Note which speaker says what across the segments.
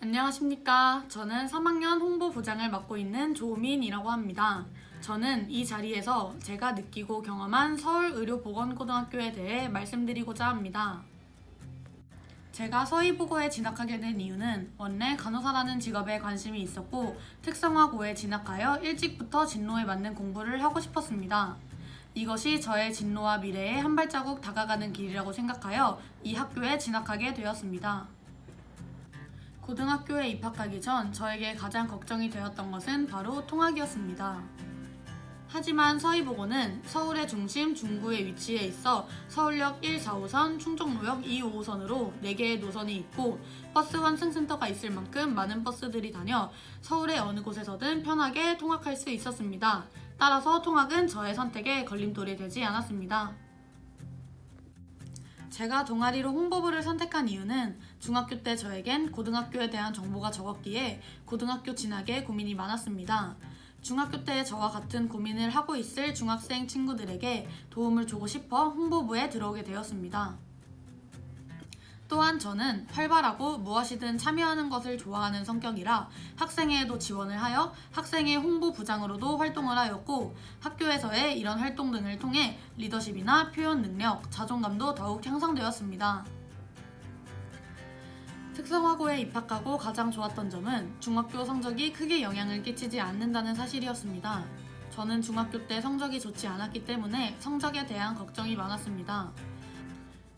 Speaker 1: 안녕하십니까. 저는 3학년 홍보 부장을 맡고 있는 조민이라고 합니다. 저는 이 자리에서 제가 느끼고 경험한 서울의료보건고등학교에 대해 말씀드리고자 합니다. 제가 서희보고에 진학하게 된 이유는 원래 간호사라는 직업에 관심이 있었고 특성화고에 진학하여 일찍부터 진로에 맞는 공부를 하고 싶었습니다. 이것이 저의 진로와 미래에 한 발자국 다가가는 길이라고 생각하여 이 학교에 진학하게 되었습니다. 고등학교에 입학하기 전 저에게 가장 걱정이 되었던 것은 바로 통학이었습니다. 하지만 서희보고는 서울의 중심 중구에 위치해 있어 서울역 1, 4호선, 충정로역 2, 5호선으로 4개의 노선이 있고 버스 환승센터가 있을 만큼 많은 버스들이 다녀 서울의 어느 곳에서든 편하게 통학할 수 있었습니다. 따라서 통학은 저의 선택에 걸림돌이 되지 않았습니다. 제가 동아리로 홍보부를 선택한 이유는 중학교 때 저에겐 고등학교에 대한 정보가 적었기에 고등학교 진학에 고민이 많았습니다. 중학교 때 저와 같은 고민을 하고 있을 중학생 친구들에게 도움을 주고 싶어 홍보부에 들어오게 되었습니다. 또한 저는 활발하고 무엇이든 참여하는 것을 좋아하는 성격이라 학생회에도 지원을 하여 학생회 홍보부장으로도 활동을 하였고 학교에서의 이런 활동 등을 통해 리더십이나 표현 능력, 자존감도 더욱 향상되었습니다. 특성화고에 입학하고 가장 좋았던 점은 중학교 성적이 크게 영향을 끼치지 않는다는 사실이었습니다. 저는 중학교 때 성적이 좋지 않았기 때문에 성적에 대한 걱정이 많았습니다.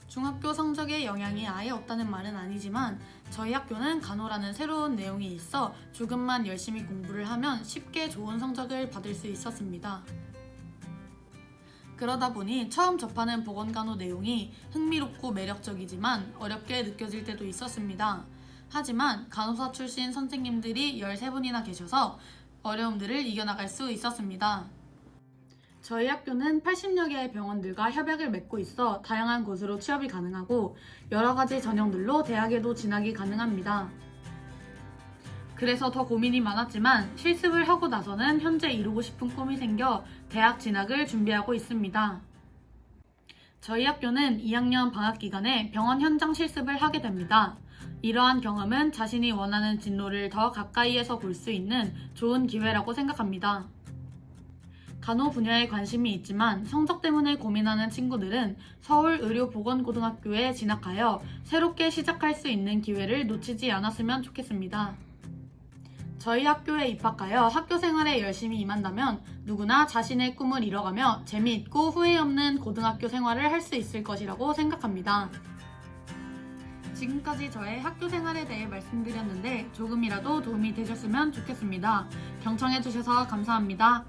Speaker 1: 중학교 성적에 영향이 아예 없다는 말은 아니지만 저희 학교는 간호라는 새로운 내용이 있어 조금만 열심히 공부를 하면 쉽게 좋은 성적을 받을 수 있었습니다. 그러다 보니 처음 접하는 보건간호 내용이 흥미롭고 매력적이지만 어렵게 느껴질 때도 있었습니다. 하지만 간호사 출신 선생님들이 13분이나 계셔서 어려움들을 이겨나갈 수 있었습니다. 저희 학교는 80여 개의 병원들과 협약을 맺고 있어 다양한 곳으로 취업이 가능하고 여러 가지 전형들로 대학에도 진학이 가능합니다. 그래서 더 고민이 많았지만 실습을 하고 나서는 현재 이루고 싶은 꿈이 생겨 대학 진학을 준비하고 있습니다. 저희 학교는 2학년 방학 기간에 병원 현장 실습을 하게 됩니다. 이러한 경험은 자신이 원하는 진로를 더 가까이에서 볼 수 있는 좋은 기회라고 생각합니다. 간호 분야에 관심이 있지만 성적 때문에 고민하는 친구들은 서울의료보건고등학교에 진학하여 새롭게 시작할 수 있는 기회를 놓치지 않았으면 좋겠습니다. 저희 학교에 입학하여 학교 생활에 열심히 임한다면 누구나 자신의 꿈을 이뤄가며 재미있고 후회 없는 고등학교 생활을 할 수 있을 것이라고 생각합니다. 지금까지 저의 학교 생활에 대해 말씀드렸는데 조금이라도 도움이 되셨으면 좋겠습니다. 경청해주셔서 감사합니다.